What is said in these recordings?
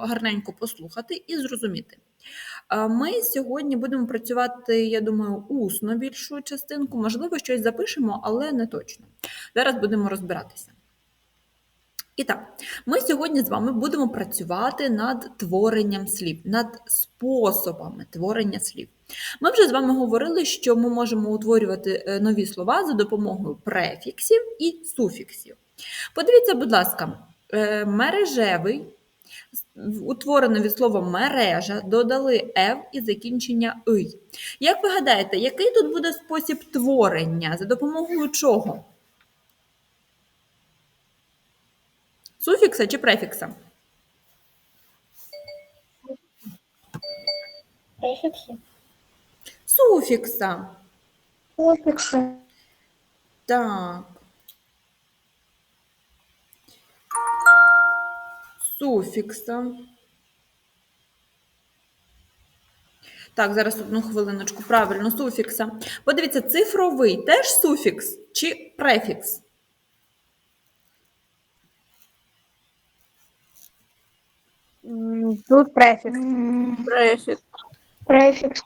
гарненько послухати і зрозуміти. Е, Ми сьогодні будемо працювати, я думаю, усно більшу частинку. Можливо, щось запишемо, але не точно. Зараз будемо розбиратися. І так, ми сьогодні з вами будемо працювати над творенням слів, над способами творення слів. Ми вже з вами говорили, що ми можемо утворювати е, нові слова за допомогою префіксів і суфіксів. Подивіться, будь ласка, е, мережевий, утворено від слова мережа, додали «ев» і закінчення «ий». Як ви гадаєте, який тут буде спосіб творення? За допомогою чого? Суфікса чи префікса? Префікси. Суфікса. Суфікси. Так. Суфікса. Так, зараз одну хвилиночку. Правильно, суфікса. Подивіться, цифровий теж суфікс чи префікс? Тут префікс. Префікс. Префікс.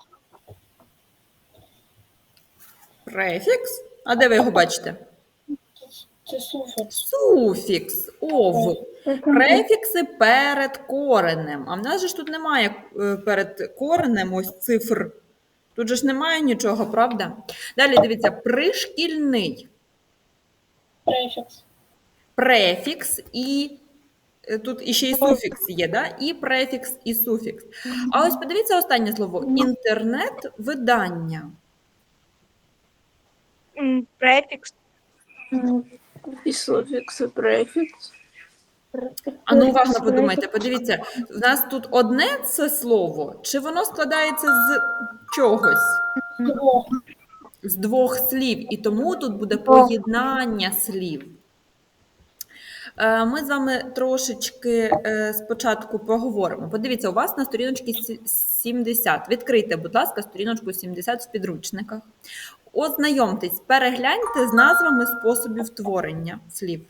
Префікс? А де ви його бачите? Це суфікс. Суфікс. Ов. Префікси перед коренем. А в нас же ж тут немає е, перед коренем ось цифр. Тут же ж немає нічого, правда? Далі дивіться, пришкільний Префікс. префікс і е, тут іще і суфікс є, да? і префікс, і суфікс. А ось подивіться останнє слово: інтернет-видання. Префікс. І суфікс, і префікс. А ну уважно подумайте, подивіться, в нас тут одне це слово, чи воно складається з чогось? Двох. з двох слів, і тому тут буде поєднання слів. Е, Ми з вами трошечки е, спочатку поговоримо. Подивіться, у вас на сторіночці 70. Відкрийте, будь ласка, сторіночку 70 в підручниках. Ознайомтесь, перегляньте з назвами способів творення слів.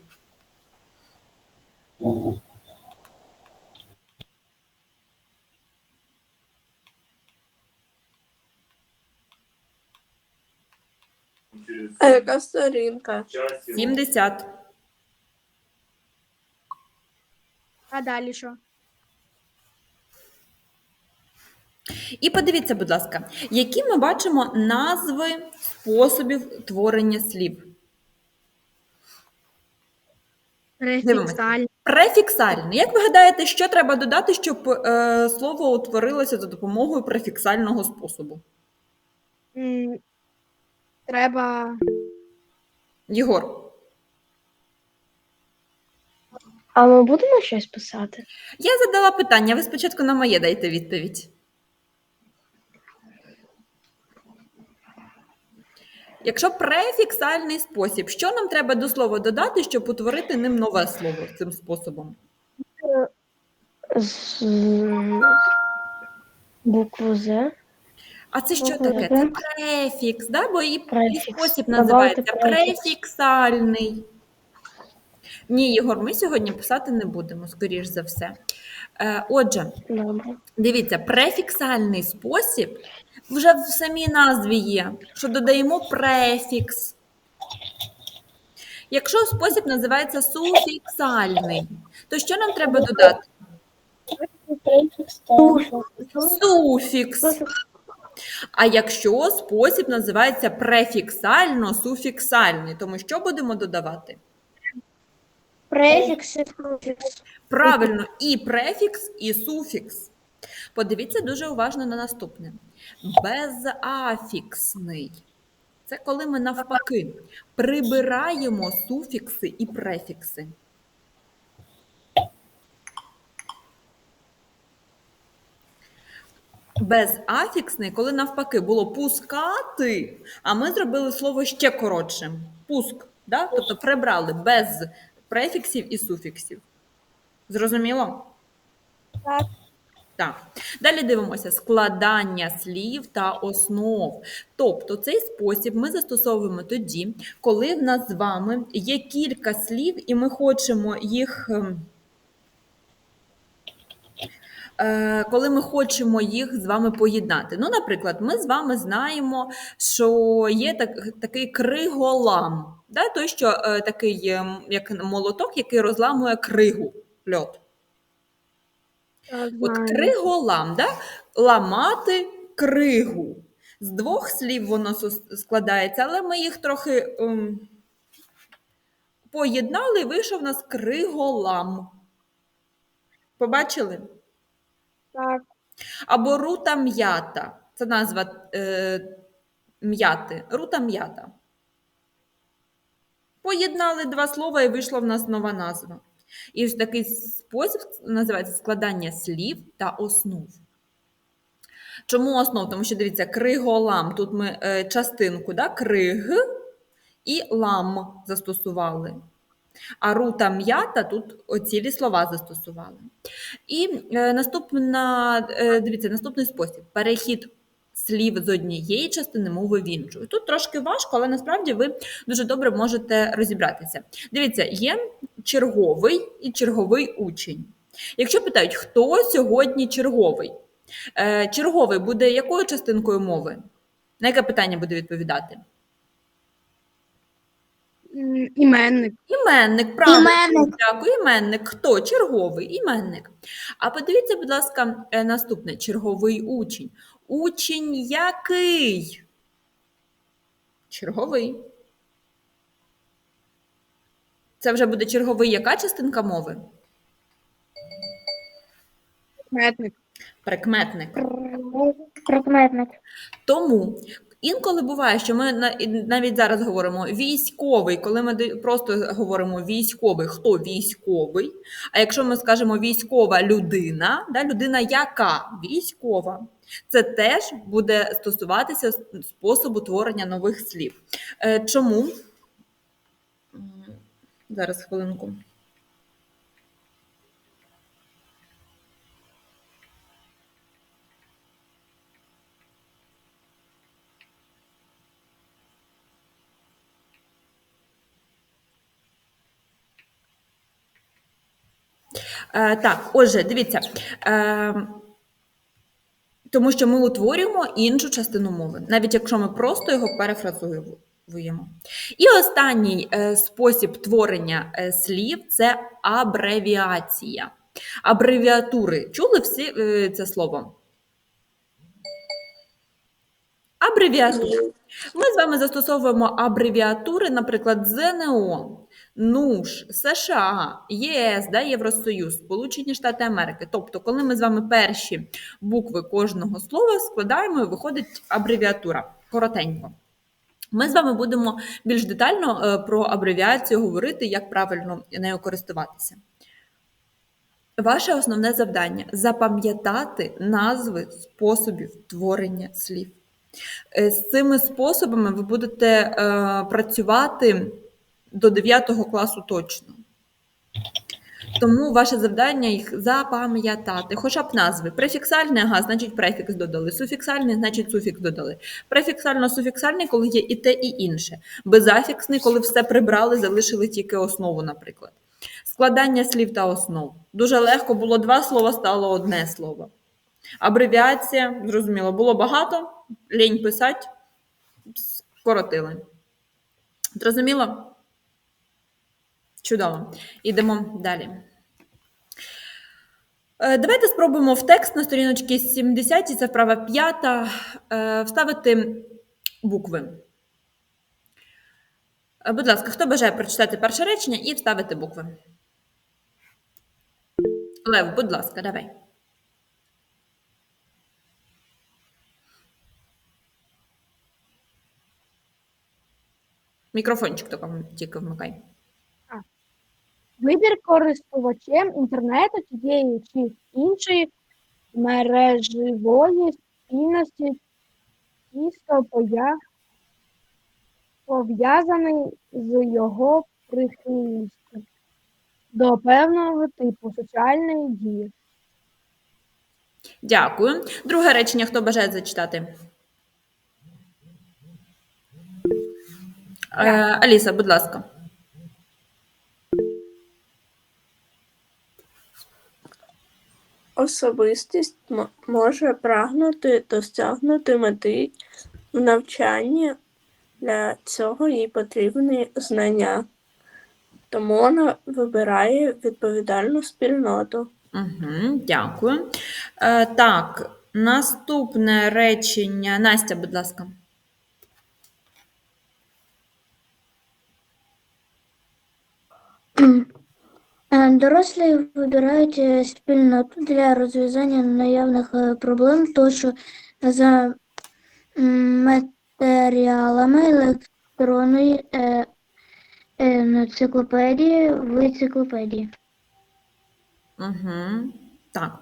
А яка сторінка? 70. А далі що? І подивіться, будь ласка, які ми бачимо назви способів творення слів. Префіксаль. Префіксальний. Як ви гадаєте, що треба додати, щоб е, слово утворилося за допомогою префіксального способу? М, Треба Єгор, А ми будемо щось писати? я задала питання, ви спочатку на моє дайте відповідь. Якщо префіксальний спосіб, що нам треба до слова додати, щоб утворити ним нове слово цим способом? З букву З. А це що таке? Це префікс, да? бо і, Префікс. спосіб Давайте називається префікс. префіксальний. Ні, Єгор, ми сьогодні писати не будемо, скоріш за все. Е, отже, Добре. дивіться, префіксальний спосіб вже в самій назві є, що додаємо префікс. Якщо спосіб називається суфіксальний, то що нам треба додати? Суфікс. А якщо спосіб називається префіксально-суфіксальний, то ми що будемо додавати? Префікс і суфікс. Правильно, і префікс, і суфікс. Подивіться дуже уважно на наступне. Безафіксний. Це коли ми навпаки прибираємо суфікси і префікси. Безафіксний, коли навпаки було пускати, а ми зробили слово ще коротшим. Пуск. Да? Тобто прибрали без префіксів і суфіксів. Зрозуміло? Так. Так. Далі дивимося складання слів та основ. Тобто цей спосіб ми застосовуємо тоді, коли в нас з вами є кілька слів, і ми хочемо їх ем, е, коли ми хочемо їх з вами поєднати. Ну, наприклад, ми з вами знаємо, що є так, такий криголам, да? той, що е, такий ем, як молоток, який розламує кригу, льод. От криголам, да? ламати кригу. З двох слів воно складається, але ми їх трохи ем, поєднали, і вийшов у нас криголам. Побачили? Так. Або рута м'ята. Це назва е, м'яти. Рута м'ята. Поєднали два слова і вийшла в нас нова назва. І ось такий спосіб називається складання слів та основ. Чому основ? Тому що дивіться, криголам. Тут ми е, частинку, да? криг і лам застосували. А рута м'ята тут оцілі слова застосували. І е, наступна, е, дивіться, наступний спосіб перехід слів з однієї частини мови в іншу. Тут трошки важко, але насправді ви дуже добре можете розібратися. Дивіться, є черговий і черговий учень. Якщо питають, хто сьогодні черговий, Е, черговий буде якою частинкою мови? На яке питання буде відповідати? Іменник. Іменник, правильно. Іменник. Дякую, іменник. Хто? Черговий, іменник. А подивіться, будь ласка, е, наступне: черговий учень. Учень який? Черговий. Це вже буде черговий яка частинка мови? Метник. Прикметник. Прикметник. Тому інколи буває, що ми навіть зараз говоримо військовий, коли ми просто говоримо військовий, хто військовий. А якщо ми скажемо військова людина, да, людина яка військова, це теж буде стосуватися способу творення нових слів. Е, Чому? Зараз хвилинку. Е, так, отже, дивіться. Тому що ми утворюємо іншу частину мови, навіть якщо ми просто його перефразуємо. І останній е, спосіб творення е, слів це абревіація. Абревіатури. Чули всі е, це слово? Абревіатури. Ми з вами застосовуємо абревіатури, наприклад, ЗНО, НУШ, США, ЄС, да, Євросоюз, Сполучені Штати Америки. Тобто, коли ми з вами перші букви кожного слова складаємо, і виходить абревіатура коротенько. Ми з вами будемо більш детально е, про абревіацію говорити, як правильно нею користуватися. Ваше основне завдання запам'ятати назви способів творення слів. Е, З цими способами ви будете е, працювати до 9 класу точно. Тому ваше завдання їх запам'ятати, хоча б назви. Префіксальне, ага, значить префікс додали. Суфіксальний, значить суфікс додали. Префіксально-суфіксальний, коли є і те, і інше. Безафіксний, коли все прибрали, залишили тільки основу, наприклад. Складання слів та основ. Дуже легко було два слова, стало одне слово. Абревіація, зрозуміло, було багато, лінь писати, скоротили. Зрозуміло? Чудово. Ідемо далі. Е, Давайте спробуємо в текст на сторіночці 70, це вправа 5, е, вставити букви. Е, Будь ласка, хто бажає прочитати перше речення і вставити букви? Лев, будь ласка, давай. Мікрофончик тільки вмикай. Вибір користувачем інтернету тієї чи іншої мережевої спільності тісто пов'язаний з його прихильністю до певного типу соціальної дії. Дякую. Друге речення, хто бажає зачитати? Е, Аліса, будь ласка. Особистість може прагнути досягнути мети в навчанні. Для цього їй потрібні знання. Тому вона вибирає відповідальну спільноту. Угу, дякую. Е, так, наступне речення. Настя, будь ласка. Е, Дорослі вибирають е, спільноту для розв'язання наявних е, проблем, тощо за матеріалами електронної енциклопедії в енциклопедії. Угу. Так.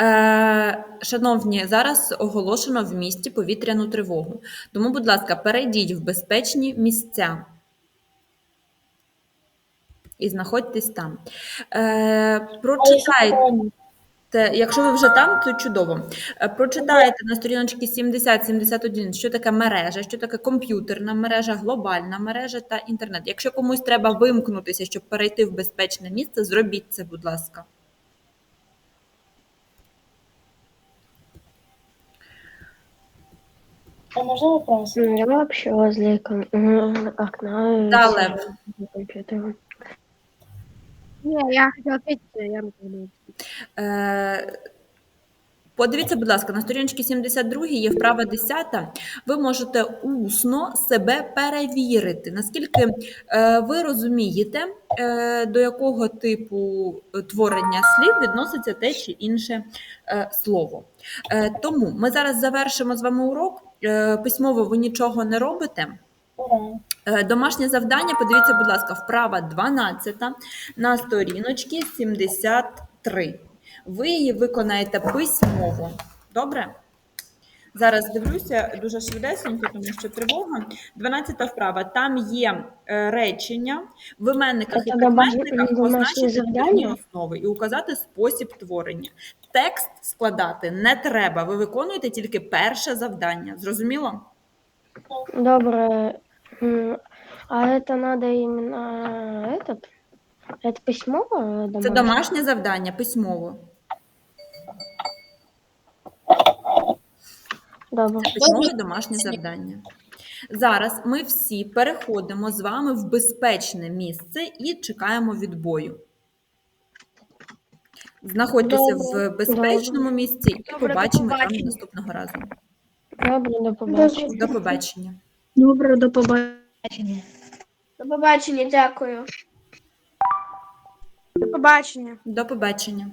Е, шановні, зараз оголошено в місті повітряну тривогу. Тому, будь ласка, перейдіть в безпечні місця. І знаходьтесь там. Е, прочитайте. Якщо ви вже там, то чудово. Е, Прочитайте на сторіночці 70-71, що таке мережа, що таке комп'ютерна мережа, глобальна мережа та інтернет. Якщо комусь треба вимкнутися, щоб перейти в безпечне місце, зробіть це, будь ласка. А можна вопрос? Я вообще возле ком- окна. Да, Лев. за компьютером. Не, я хотела ответить, я не поняла. Е, Подивіться, будь ласка, на сторіночці 72 є вправа 10. Ви можете усно себе перевірити, наскільки е, ви розумієте, е, до якого типу творення слів відноситься те чи інше е, слово. Е, Тому ми зараз завершимо з вами урок. Е, Письмово ви нічого не робите. Е, Домашнє завдання, подивіться, будь ласка, вправа 12 на сторіночці 73. Ви її виконаєте письмово. Добре? Зараз дивлюся дуже швидесенько, тому що тривога. 12 вправа. Там є е, речення в іменниках і прикметниках позначити завдання? основи і указати спосіб творення. Текст складати не треба. Ви виконуєте тільки перше завдання. Зрозуміло? Доброе. М, А это надо именно этот? Это письмо э, Це домашнее? домашнє завдання письмово. Добре. Письмове домашнє завдання. Зараз ми всі переходимо з вами в безпечне місце і чекаємо відбою. Знаходьтеся Добре, в безпечному місці і Добре, до побачимо там побачення. наступного разу. Добре, до побачення. До побачення. Добре, до побачення. До побачення, дякую. До побачення. До побачення.